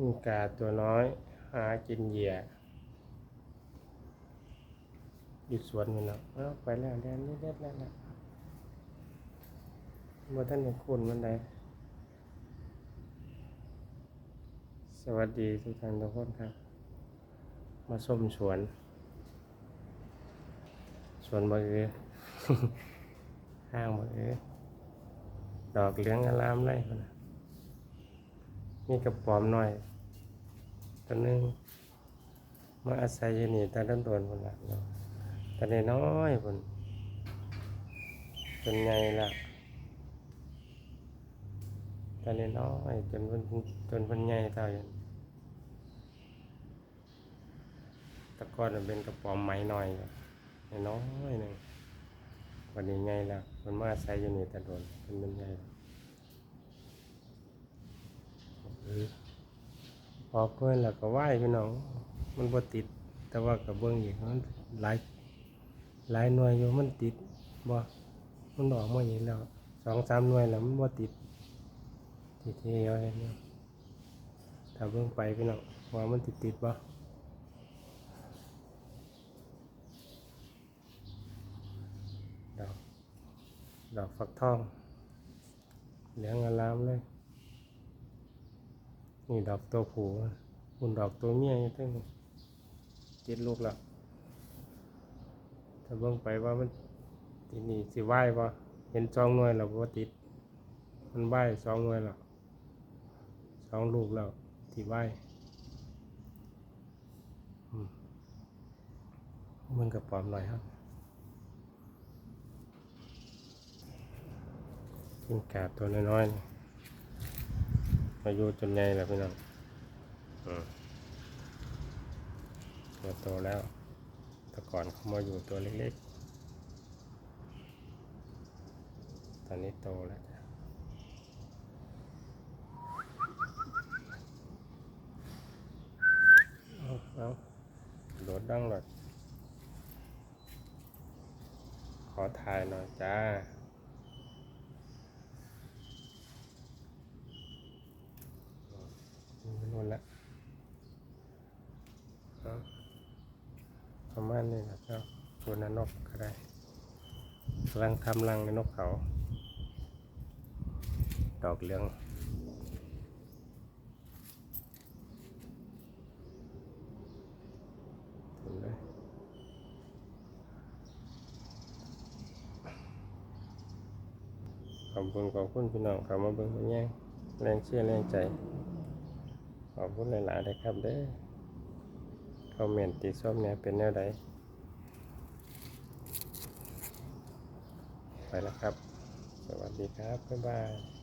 มีกาตัวน้อยหากินเหยื่ออยู่สวนนี่เนาะเอาไปแล้วแดนนี่เด็ดแล้วนะบ่อท่านได้คุณมันใดสวัสดีทุกท่านทุกคนครับ มาส้มสวน สวนมะเอือห้างมะเอือดอกเหลืองอลามเลยพุ่นน่ะมีกระป๋อมหน่อย ตัวหนึงมาอาศัยอยู่นี่ต่ต้นโดนคนละเนาะแต่น้อยๆพุ่นจนใหญ่ละแต่น้อยจนเพิ่นจนเพิ่นใหญ่เท่าอย่างตะกอนมันเป็นกระป๋อมไม้หน่อยน้อยหนึ่งวันนี้ไงล่ะมันมาอาศัยอยู่นี่ต่โดนเป็นมันใหญ่แล้วเออ พอเพื่อนแล้วก็ไหว้พี่น้อง มันบ่ติด แต่ว่ากับเบื้องอีกมันหลายหลายหน่วยอยู่มันติดบ่มันออกมาอย่างแล้วสองสามหน่วยแล้วมันบ่ติดติดที่เอาเห็นเนาะถ้าเบิ่งไปพี่น้องว่ามันติดติดบ่ดอกดอกฟักทองเหลืองอลามเลย นี่ดอกตัวผู้หุ่นดอกตัวเมียอยู่เทั้งนี้ติดลูกแล้วถ้าเบิ่งไปว่ามันทีนี่สิไหวบ่เห็นสองหน่วยแล้วบ่ติด มันไหวสองหน่วยแล้วสองลูกแล้วที่ไหวมันกับปอมหน่อยครับกินกาบตัวน้อยๆ อายุจนใหญ่แล้วพี่น้องอืมตัวโตแล้วแต่ก่อนเขามาอยู่ตัวเล็กๆ ตอนนี้โตแล้วจ้ะเอาเอาโดดดังหน่อยขอถ่ายหน่อยจ้า ไปนู่นละเอา ประมาณนี้นะครับตัวนนกก็ได้กำลังทำรังในนกเขา ดอกเหลืองขอบคุณขอบคุณพี่น้องเขามาเบิ่งมาแย่งแรงเชื่อแรงใจ ขอบคุณหลายๆเลยครับเด้อ อมเมนต์ติชมเนี่ยเป็นแนวใดไปแล้วครับ สวัสดีครับ บ๊ายบาย